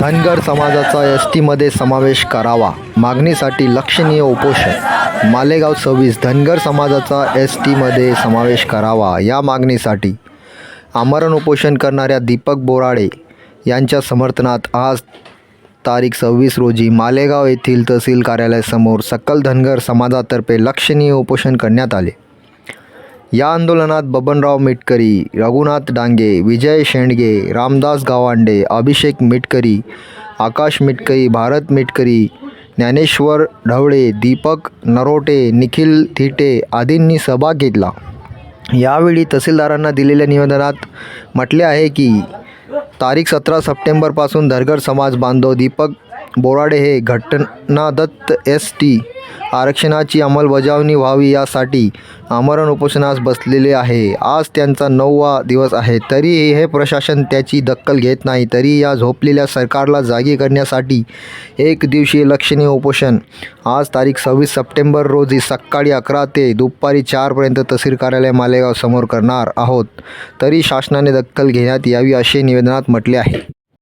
धनगर समाजाचा एस टीमध्ये समावेश करावा. मागणीसाठी लक्षणीय उपोषण. मालेगाव सव्वीस धनगर समाजाचा एस टीमध्ये समावेश करावा. या मागणीसाठी आमरण उपोषण करणाऱ्या दीपक बोराडे यांच्या समर्थनात आज तारीख सव्वीस रोजी मालेगाव येथील तहसील कार्यालयासमोर सकल धनगर समाजातर्फे लक्षणीय उपोषण करण्यात आले. या आंदोलनात बबनराव मिटकरी रघुनाथ डांगे विजय शेंडगे रामदास गावांडे अभिषेक मिटकरी आकाश मिटकरी भारत मिटकरी ज्ञानेश्वर ढवळे दीपक नरोटे निखिल थिटे आदींनी सहभाग घेतला. यावेळी तहसीलदारांना दिलेल्या निवेदनात म्हटले आहे की तारीख सतरा सप्टेंबरपासून धरगर समाज बांधव दीपक बोराडे हे घटनादत्त एस टी आरक्षणाची अंमलबजावणी व्हावी यासाठी आमरण उपोषणास बसलेले आहे. आज त्यांचा नववा दिवस आहे. तरीही हे प्रशासन त्याची दखल घेत नाही. तरी या झोपलेल्या सरकारला जागी करण्यासाठी एक दिवसीय लक्षणीय उपोषण. आज तारीख सव्वीस सप्टेंबर रोजी सकाळी अकरा ते दुपारी चारपर्यंत तहसील कार्यालय मालेगाव समोर करणार आहोत. तरी शासनाने दखल घेण्यात यावी असे निवेदनात म्हटले आहे.